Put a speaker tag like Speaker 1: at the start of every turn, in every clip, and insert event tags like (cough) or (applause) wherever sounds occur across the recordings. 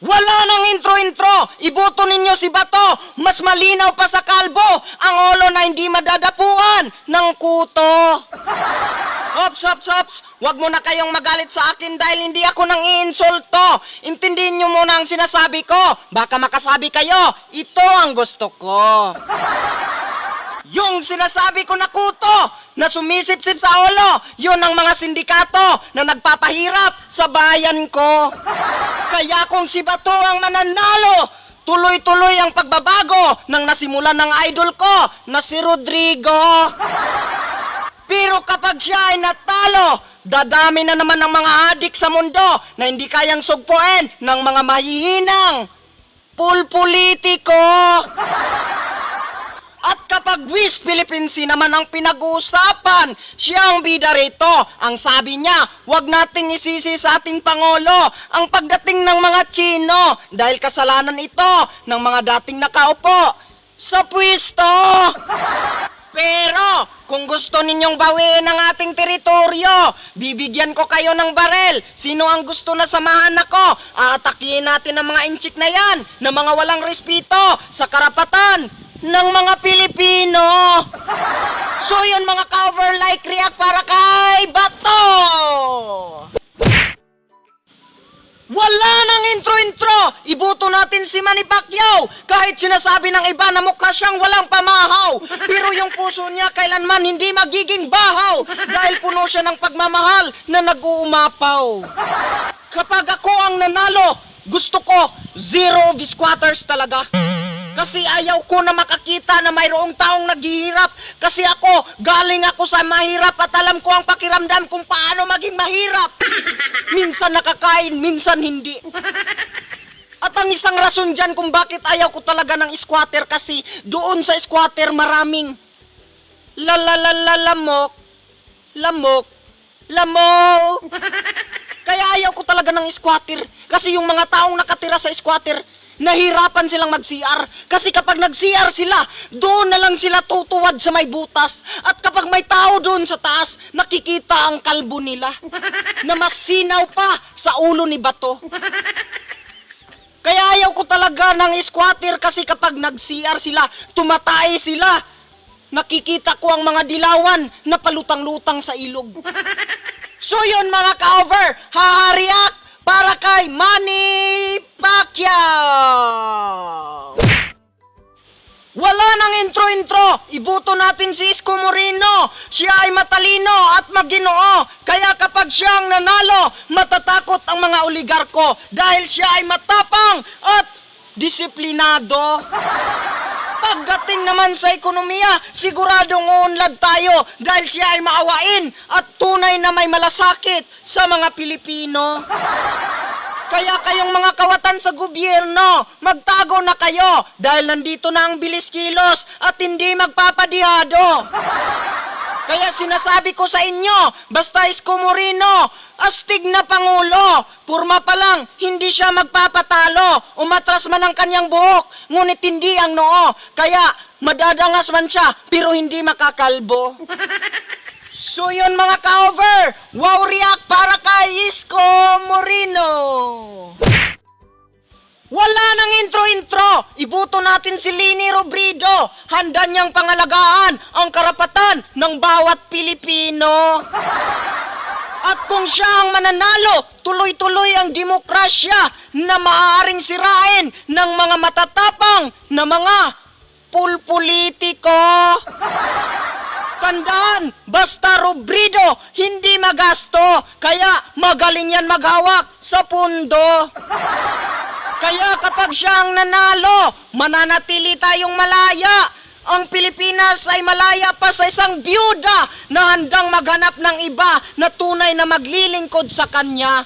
Speaker 1: Wala nang intro-intro! Iboto ninyo si Bato! Mas malinaw pa sa kalbo ang olo na hindi madadapuan ng kuto! Hops, hops, hops! Huwag mo na kayong magalit sa akin dahil hindi ako nang iinsulto! Intindihin nyo muna ang sinasabi ko! Baka makasabi kayo, ito ang gusto ko! Yung sinasabi ko na kuto na sumisip-sip sa ulo, yun ang mga sindikato na nagpapahirap sa bayan ko. Kaya kung si Bato ang mananalo, tuloy-tuloy ang pagbabago ng nasimulan ng idol ko na si Rodrigo. Pero kapag siya ay natalo, dadami na naman ang mga adik sa mundo na hindi kayang sugpuin ng mga mahihinang pulpolitiko. At kapag Wish Philippines naman ang pinag-uusapan, siya ang bida rito. Ang sabi niya, wag nating isisi sa ating Pangulo ang pagdating ng mga Chino dahil kasalanan ito ng mga dating nakaupo sa pwesto. Pero, kung gusto ninyong bawiin ang ating teritoryo, bibigyan ko kayo ng barel. Sino ang gusto na samahan ako? Aatakihin natin ang mga inchik na yan, na mga walang respeto sa karapatan ng mga Pilipino. So yun mga cover like react para kay Bato! Wala nang intro-intro! Ibuto natin si Manny Pacquiao! Kahit sinasabi ng iba na mukha siyang walang pamahaw! Pero yung puso niya kailanman hindi magiging bahaw! Dahil puno siya ng pagmamahal na nag-uumapaw! Kapag ako ang nanalo, gusto ko zero squatters talaga! Kasi ayaw ko na makakita na mayroong taong naghihirap. Kasi ako, galing ako sa mahirap at alam ko ang pakiramdam kung paano maging mahirap. (laughs) minsan nakakain, minsan hindi. At ang isang rason dyan kung bakit ayaw ko talaga ng squatter kasi doon sa squatter maraming lalalalamok, lamok, lamok. (laughs) Kaya ayaw ko talaga ng squatter kasi yung mga taong nakatira sa squatter nahirapan silang mag-CR. Kasi kapag nag-CR sila, doon na lang sila tutuwad sa may butas. At kapag may tao doon sa taas, nakikita ang kalbo nila (laughs) na mas sinaw pa sa ulo ni Bato. Kaya ayaw ko talaga ng squatter kasi kapag nag-CR sila, tumatay sila. Nakikita ko ang mga dilawan na palutang-lutang sa ilog. (laughs) So yun mga ka-over, hahariak para kay Manny Pacquiao! Wala nang intro-intro! Ibuto natin si Isko Moreno! Siya ay matalino at maginoo! Kaya kapag siya ang nanalo, matatakot ang mga oligarko dahil siya ay matapang at disiplinado! Pagdating naman sa ekonomiya, siguradong uunlad tayo dahil siya ay maawain at tunay na may malasakit sa mga Pilipino. Kaya kayong mga kawatan sa gobyerno, magtago na kayo dahil nandito na ang bilis kilos at hindi magpapadihado. Kaya sinasabi ko sa inyo, basta Isko Moreno, astig na Pangulo. Purma pa lang, hindi siya magpapatalo. Umatras man ang kanyang buhok, ngunit hindi ang noo. Kaya madadangas man siya, pero hindi makakalbo. (laughs) So yun mga ka-over, wow react para kay Isko Moreno. Wala nang intro-intro. Ibuto natin si Lini Robredo. Handa niyang pangalagaan ang karapatan ng bawat Pilipino. At kung siya ang mananalo, tuloy-tuloy ang demokrasya na maaaring sirain ng mga matatapang na mga pulpolitiko. Tandaan, basta Robredo, hindi magasto. Kaya magaling yan maghawak sa pundo. Kaya kapag siya ang nanalo, mananatili tayong malaya. Ang Pilipinas ay malaya pa sa isang byuda na handang maghanap ng iba na tunay na maglilingkod sa kanya.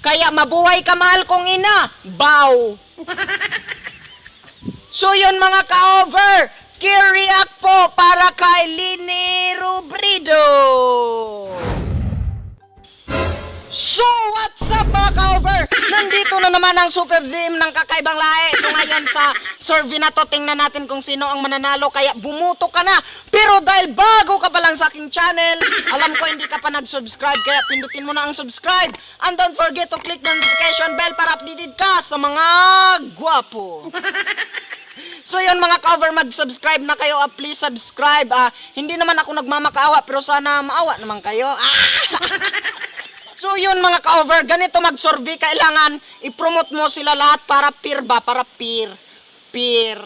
Speaker 1: Kaya mabuhay ka mahal kong ina, bow. So yun mga ka-over, kiriak po para kay Lini Rubrido. So, what's up mga ka-over? Nandito na naman ang super dream ng kakaibang lahi. So ngayon sa survey na to, tingnan natin kung sino ang mananalo. Kaya bumuto ka na. Pero dahil bago ka pa lang sa aking channel, alam ko hindi ka pa nag-subscribe. Kaya pindutin mo na ang subscribe. And don't forget to click the notification bell para updated ka sa mga gwapo. So yun mga cover, mag-subscribe na kayo. Ah, please subscribe. Ah, hindi naman ako nagmamakaawa pero sana maawa naman kayo. Ah! (laughs) So yun mga ka-over, ganito mag-survey, kailangan i-promote mo sila lahat para peer ba? Para peer. Peer. (laughs)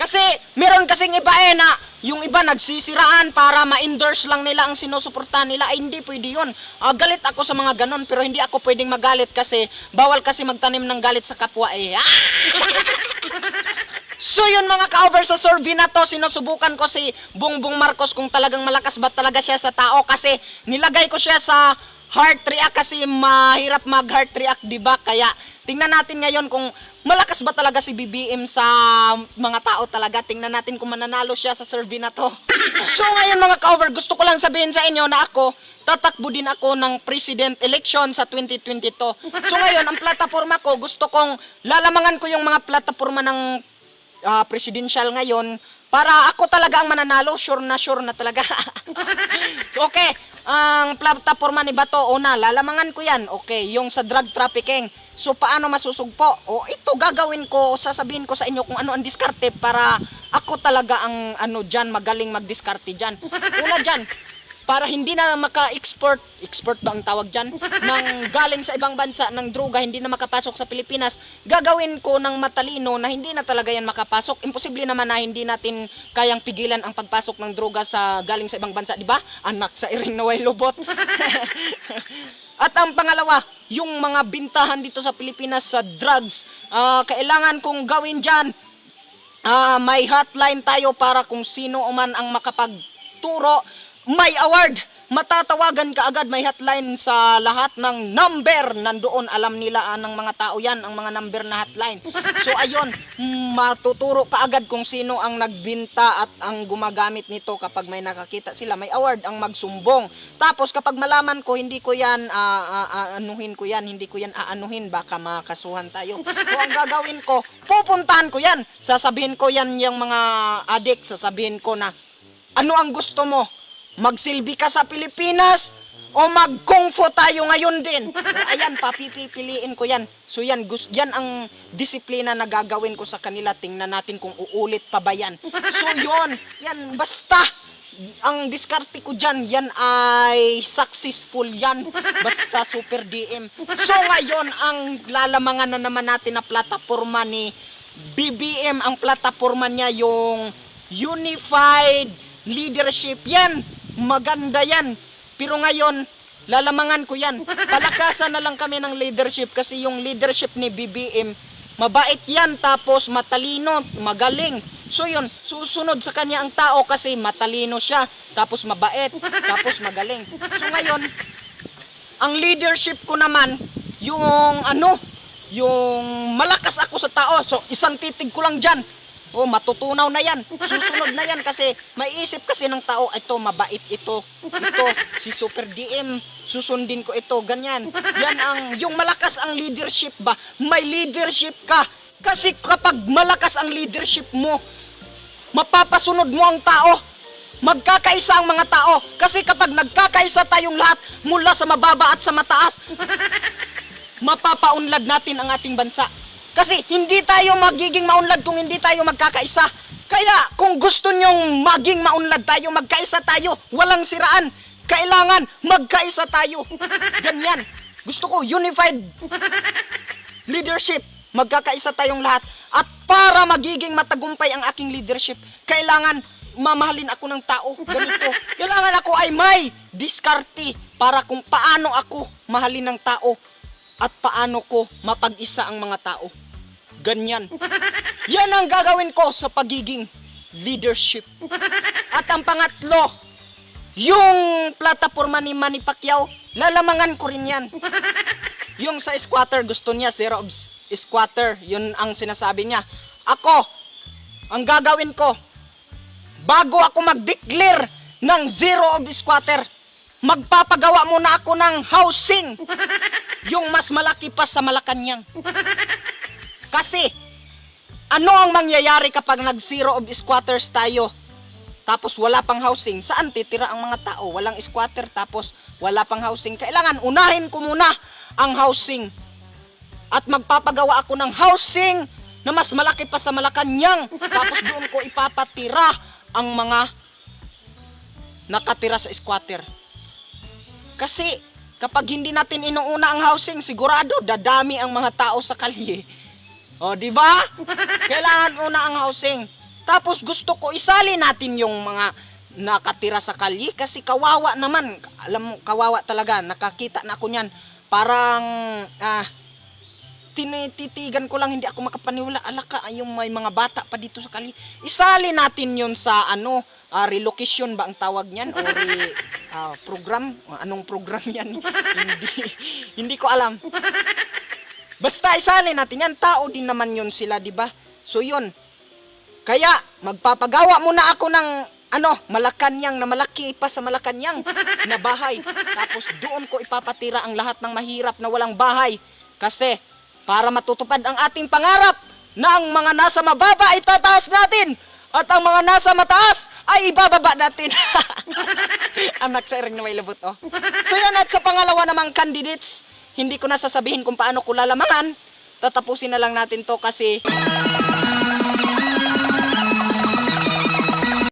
Speaker 1: kasi meron kasing iba eh na yung iba nagsisiraan para ma-endorse lang nila ang sinusuportahan nila. Ay hindi pwede yun. Ah, galit ako sa mga ganon pero hindi ako pwedeng magalit kasi bawal kasi magtanim ng galit sa kapwa eh. Ah! (laughs) So yun mga ka-over sa survey na to, sinusubukan ko si Bongbong Marcos kung talagang malakas ba talaga siya sa tao kasi nilagay ko siya sa heart react kasi mahirap mag heart react, 'di ba? Kaya tingnan natin ngayon kung malakas ba talaga si BBM sa mga tao talaga. Tingnan natin kung mananalo siya sa survey na to. (laughs) So ngayon mga ka-over, gusto ko lang sabihin sa inyo na ako tatakbo din ako ng president election sa 2022. So ngayon, ang plataforma ko, gusto kong lalamangan ko yung mga plataforma ng ah, presidential ngayon para ako talaga ang mananalo, sure na sure na talaga. (laughs) So, okay, ang plataforma ni Bato, una, lalamangan ko yan. Okay, yung sa drug trafficking. So, paano masusugpo? O, ito gagawin ko, sasabihin ko sa inyo kung ano ang diskarte para ako talaga ang ano dyan, magaling magdiskarte dyan. Una dyan, para hindi na maka-export, export ba ang tawag dyan, ng galing sa ibang bansa ng droga, hindi na makapasok sa Pilipinas, gagawin ko ng matalino na hindi na talaga yan makapasok. Imposible naman na hindi natin kayang pigilan ang pagpasok ng droga sa galing sa ibang bansa, di ba? Anak sa iring na way lubot. (laughs) At ang pangalawa, yung mga bintahan dito sa Pilipinas sa drugs, ah, kailangan kong gawin dyan, Ah, may hotline tayo para kung sino man ang makapagturo, may award. Matatawagan ka agad, may hotline sa lahat ng number. Nandoon, alam nila ah, ng mga tao yan, ang mga number na hotline. So ayun, matuturo ka agad kung sino ang nagbinta at ang gumagamit nito kapag may nakakita sila. May award ang magsumbong. Tapos kapag malaman ko, hindi ko yan ah, ah, ah, anuhin ko yan, hindi ko yan aanuhin, baka makasuhan tayo. So ang gagawin ko, pupuntahan ko yan. Sasabihin ko yan yung mga adik, sasabihin ko na, ano ang gusto mo? Magsilbi ka sa Pilipinas o mag-kung fu tayo ngayon din? O, ayan, papipiliin ko yan. So yan, gus- yan ang disiplina na gagawin ko sa kanila. Tingnan natin kung uulit pa ba yan. So yun, yan, basta ang diskarte ko dyan, yan ay successful yan. Basta super DM. So ngayon, ang lalamangan na naman natin na plataforma ni BBM, ang plataforma niya yung Unified Leadership. Yan, maganda yan. Pero ngayon, lalamangan ko yan. Palakasan na lang kami ng leadership kasi yung leadership ni BBM, mabait yan tapos matalino, magaling. So yun, susunod sa kanya ang tao kasi matalino siya, tapos mabait, tapos magaling. So ngayon, ang leadership ko naman, yung ano, yung malakas ako sa tao. So isang titig ko lang dyan. Oh, matutunaw na yan. Susunod na yan kasi maiisip kasi ng tao, ito mabait ito. Ito si Super DM, susundin ko ito, ganyan. Yan ang yung malakas ang leadership ba? May leadership ka. Kasi kapag malakas ang leadership mo, mapapasunod mo ang tao. Magkakaisa ang mga tao. Kasi kapag nagkakaisa tayong lahat mula sa mababa at sa mataas, mapapaunlad natin ang ating bansa. Kasi hindi tayo magiging maunlad kung hindi tayo magkakaisa. Kaya kung gusto nyong maging maunlad tayo, magkaisa tayo, walang siraan. Kailangan magkaisa tayo. (laughs) Ganyan. Gusto ko unified leadership. Magkakaisa tayong lahat. At para magiging matagumpay ang aking leadership, kailangan mamahalin ako ng tao. Ganito. (laughs) Kailangan ako ay may diskarte para kung paano ako mahalin ng tao at paano ko mapag-isa ang mga tao. Ganyan. Yan ang gagawin ko sa pagiging leadership. At ang pangatlo, yung plataforma ni Manny Pacquiao, lalamangan ko rin yan. Yung sa squatter, gusto niya zero of squatter. Yun ang sinasabi niya. Ako, ang gagawin ko, bago ako mag-declare ng zero of squatter, magpapagawa muna ako ng housing. Yung mas malaki pa sa Malacanang. Kasi, ano ang mangyayari kapag nag-zero of squatters tayo? Tapos wala pang housing. Saan titira ang mga tao? Walang squatter tapos wala pang housing. Kailangan unahin ko muna ang housing. At magpapagawa ako ng housing na mas malaki pa sa Malacanang. Tapos doon ko ipapatira ang mga nakatira sa squatter. Kasi kapag hindi natin inuuna ang housing, sigurado dadami ang mga tao sa kalye. O, di ba? Kailangan una ang housing. Tapos gusto ko isali natin yung mga nakatira sa kalye kasi kawawa naman. Alam mo, kawawa talaga. Nakakita na ako niyan. Parang ah tinititigan ko lang hindi ako makapaniwala alaka yung may mga bata pa dito sa kali isali natin yun sa ano ah, relocation ba ang tawag niyan o re, ah, program anong program (laughs) yan hindi hindi ko alam basta isali natin yan tao din naman yun sila di ba so yun kaya magpapagawa muna ako ng ano, Malacanang na malaki pa sa Malacanang na bahay. Tapos doon ko ipapatira ang lahat ng mahirap na walang bahay. Kasi para matutupad ang ating pangarap na ang mga nasa mababa ay tataas natin at ang mga nasa mataas ay ibababa natin. (laughs) Anak sa ring na may labot, oh. So yan, at sa pangalawa namang candidates, hindi ko na sasabihin kung paano ko lalamangan. Tatapusin na lang natin to kasi